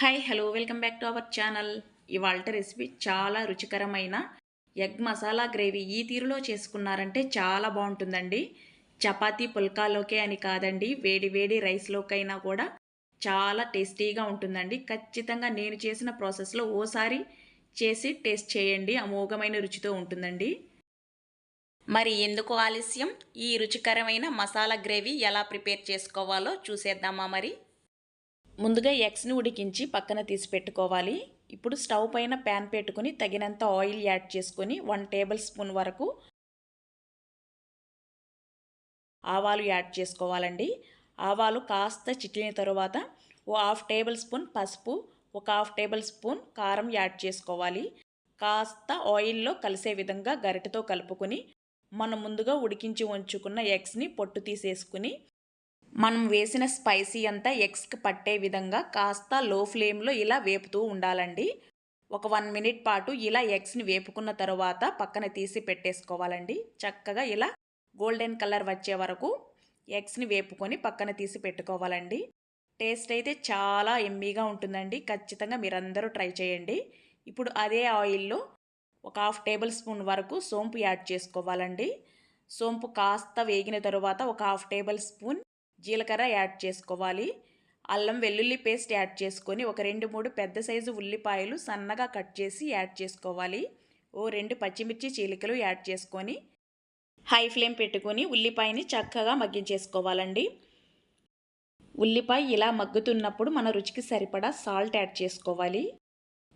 Hi hello welcome back to our channel ఇవాళ recipe చాలా రుచికరమైన ఎగ్ మసాలా గ్రేవీ ఈ తీరులో చేసుకున్నారంటే చాలా బాగుంటుందండి. చపాతీ పుల్కాలోకే అని కాదండి వేడి వేడి రైస్లోకైనా కూడా చాలా టేస్టీగా ఉంటుందండి. ఖచ్చితంగా నేను చేసిన ప్రాసెస్లో ఓసారి చేసి టేస్ట్ చేయండి అమోఘమైన రుచితో ఉంటుందండి. మరి ఎందుకు ఆలస్యం? ఈ రుచికరమైన మసాలా గ్రేవీ ఎలా ప్రిపేర్ చేసుకోవాలో చూసేద్దామా మరి? ముందుగా ఎగ్స్ని ఉడికించి పక్కన తీసి పెట్టుకోవాలి. ఇప్పుడు స్టవ్ పైన ప్యాన్ పెట్టుకుని తగినంత ఆయిల్ యాడ్ చేసుకొని వన్ టేబుల్ స్పూన్ వరకు ఆవాలు యాడ్ చేసుకోవాలండి. ఆవాలు కాస్త చిట్లిన తరువాత ఓ హాఫ్ టేబుల్ స్పూన్ పసుపు ఒక హాఫ్ టేబుల్ స్పూన్ కారం యాడ్ చేసుకోవాలి. కాస్త ఆయిల్లో కలిసే విధంగా గరిటతో కలుపుకొని మనం ముందుగా ఉడికించి ఉంచుకున్న ఎగ్స్ని పొట్టు తీసేసుకుని మనం వేసిన స్పైసీ అంతా ఎగ్స్కి పట్టే విధంగా కాస్త లో ఫ్లేమ్లో ఇలా వేపుతూ ఉండాలండి. ఒక వన్ మినిట్ పాటు ఇలా ఎగ్స్ని వేపుకున్న తర్వాత పక్కన తీసి పెట్టేసుకోవాలండి. చక్కగా ఇలా గోల్డెన్ కలర్ వచ్చే వరకు ఎగ్స్ని వేపుకొని పక్కన తీసి పెట్టుకోవాలండి. టేస్ట్ అయితే చాలా ఎమ్మీగా ఉంటుందండి. ఖచ్చితంగా మీరందరూ ట్రై చేయండి. ఇప్పుడు అదే ఆయిల్లో ఒక హాఫ్ టేబుల్ స్పూన్ వరకు సోంపు యాడ్ చేసుకోవాలండి. సోంపు కాస్త వేగిన తరువాత ఒక హాఫ్ టేబుల్ స్పూన్ జీలకర్ర యాడ్ చేసుకోవాలి. అల్లం వెల్లుల్లి పేస్ట్ యాడ్ చేసుకొని ఒక రెండు మూడు పెద్ద సైజు ఉల్లిపాయలు సన్నగా కట్ చేసి యాడ్ చేసుకోవాలి. ఓ రెండు పచ్చిమిర్చి చీలికలు యాడ్ చేసుకొని హై ఫ్లేమ్ పెట్టుకొని ఉల్లిపాయని చక్కగా మగ్గించేసుకోవాలండి. ఉల్లిపాయ ఇలా మగ్గుతున్నప్పుడు మన రుచికి సరిపడా సాల్ట్ యాడ్ చేసుకోవాలి.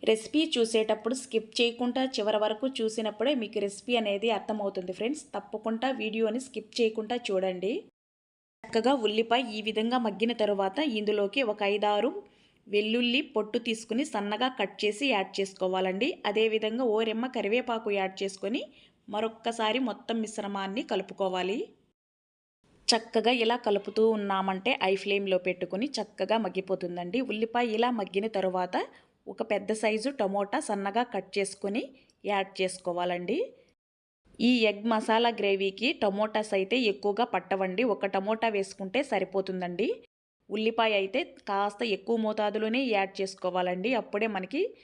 రెసిపీ చూసేటప్పుడు స్కిప్ చేయకుండా చివరి వరకు చూసినప్పుడే మీకు రెసిపీ అనేది అర్థమవుతుంది ఫ్రెండ్స్. తప్పకుండా వీడియోని స్కిప్ చేయకుండా చూడండి. చక్కగా ఉల్లిపాయ ఈ విధంగా మగ్గిన తరువాత ఇందులోకి ఒక ఐదారు వెల్లుల్లి పొట్టు తీసుకుని సన్నగా కట్ చేసి యాడ్ చేసుకోవాలండి. అదేవిధంగా ఓరెమ్మ కరివేపాకు యాడ్ చేసుకొని మరొక్కసారి మొత్తం మిశ్రమాన్ని కలుపుకోవాలి. చక్కగా ఇలా కలుపుతూ ఉన్నామంటే ఐ ఫ్లేమ్లో పెట్టుకుని చక్కగా మగ్గిపోతుందండి. ఉల్లిపాయ ఇలా మగ్గిన తరువాత ఒక పెద్ద సైజు టమోటా సన్నగా కట్ చేసుకొని యాడ్ చేసుకోవాలండి. ఈ ఎగ్ మసాలా గ్రేవీకి టమోటాస్ అయితే ఎక్కువగా పట్టవండి. ఒక టమోటా వేసుకుంటే సరిపోతుందండి. ఉల్లిపాయ అయితే కాస్త ఎక్కువ మోతాదులోనే యాడ్ చేసుకోవాలండి. అప్పుడే మనకి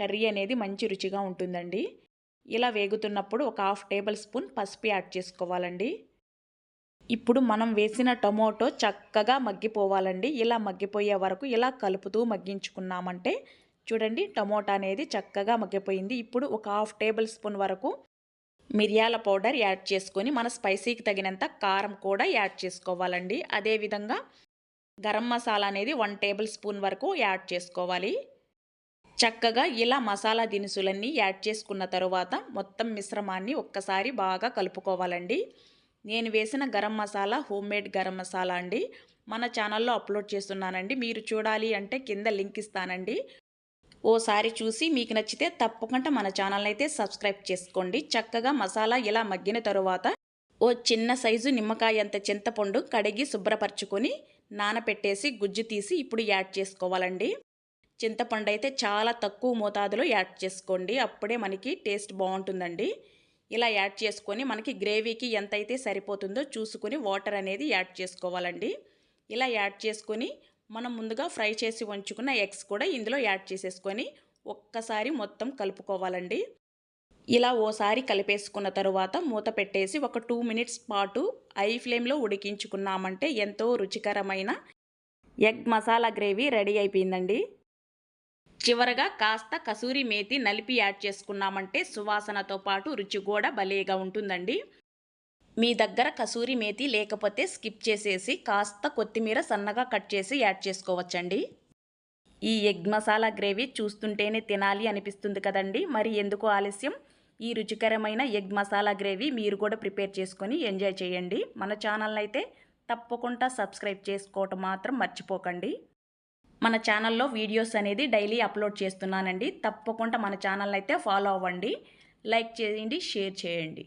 కర్రీ అనేది మంచి రుచిగా ఉంటుందండి. ఇలా వేగుతున్నప్పుడు ఒక హాఫ్ టేబుల్ స్పూన్ పసుపు యాడ్ చేసుకోవాలండి. ఇప్పుడు మనం వేసిన టమోటో చక్కగా మగ్గిపోవాలండి. ఇలా మగ్గిపోయే వరకు ఇలా కలుపుతూ మగ్గించుకున్నామంటే చూడండి టమోటా అనేది చక్కగా మగ్గిపోయింది. ఇప్పుడు ఒక హాఫ్ టేబుల్ స్పూన్ వరకు మిరియాల పౌడర్ యాడ్ చేసుకొని మన స్పైసీకి తగినంత కారం కూడా యాడ్ చేసుకోవాలండి. అదేవిధంగా గరం మసాలా అనేది వన్ టేబుల్ స్పూన్ వరకు యాడ్ చేసుకోవాలి. చక్కగా ఇలా మసాలా దినుసులన్నీ యాడ్ చేసుకున్న తరువాత మొత్తం మిశ్రమాన్ని ఒక్కసారి బాగా కలుపుకోవాలండి. నేను వేసిన గరం మసాలా హోమ్ మేడ్ గరం మసాలా అండి. మన ఛానల్లో అప్లోడ్ చేస్తున్నానండి. మీరు చూడాలి అంటే కింద లింక్ ఇస్తానండి. ఓసారి చూసి మీకు నచ్చితే తప్పకుండా మన ఛానల్ని అయితే సబ్స్క్రైబ్ చేసుకోండి. చక్కగా మసాలా ఇలా మగ్గిన తరువాత ఓ చిన్న సైజు నిమ్మకాయ అంత చింతపండు కడిగి శుభ్రపరచుకొని నానపెట్టేసి గుజ్జు తీసి ఇప్పుడు యాడ్ చేసుకోవాలండి. చింతపండు అయితే చాలా తక్కువ మోతాదులో యాడ్ చేసుకోండి. అప్పుడే మనకి టేస్ట్ బాగుంటుందండి. ఇలా యాడ్ చేసుకొని మనకి గ్రేవీకి ఎంత అయితే సరిపోతుందో చూసుకొని వాటర్ అనేది యాడ్ చేసుకోవాలండి. ఇలా యాడ్ చేసుకొని మనం ముందుగా ఫ్రై చేసి ఉంచుకున్న ఎగ్స్ కూడా ఇందులో యాడ్ చేసేసుకొని ఒక్కసారి మొత్తం కలుపుకోవాలండి. ఇలా ఓసారి కలిపేసుకున్న తరువాత మూత పెట్టేసి ఒక టూ మినిట్స్ పాటు ఐ ఫ్లేమ్లో ఉడికించుకున్నామంటే ఎంతో రుచికరమైన ఎగ్ మసాలా గ్రేవీ రెడీ అయిపోయిందండి. చివరగా కాస్త కసూరి మేతి నలిపి యాడ్ చేసుకున్నామంటే సువాసనతో పాటు రుచి కూడా భలేగా ఉంటుందండి. మీ దగ్గర కసూరి మేతి లేకపోతే స్కిప్ చేసేసి కాస్త కొత్తిమీర సన్నగా కట్ చేసి యాడ్ చేసుకోవచ్చండి. ఈ ఎగ్ మసాలా గ్రేవీ చూస్తుంటేనే తినాలి అనిపిస్తుంది కదండి. మరి ఎందుకు ఆలస్యం? ఈ రుచికరమైన ఎగ్ మసాలా గ్రేవీ మీరు కూడా ప్రిపేర్ చేసుకొని ఎంజాయ్ చేయండి. మన ఛానల్ అయితే తప్పకుండా సబ్స్క్రైబ్ చేసుకోవటం మాత్రం మర్చిపోకండి. మన ఛానల్లో వీడియోస్ అనేది డైలీ అప్లోడ్ చేస్తున్నానండి. తప్పకుండా మన ఛానల్ అయితే ఫాలో అవ్వండి. లైక్ చేయండి షేర్ చేయండి.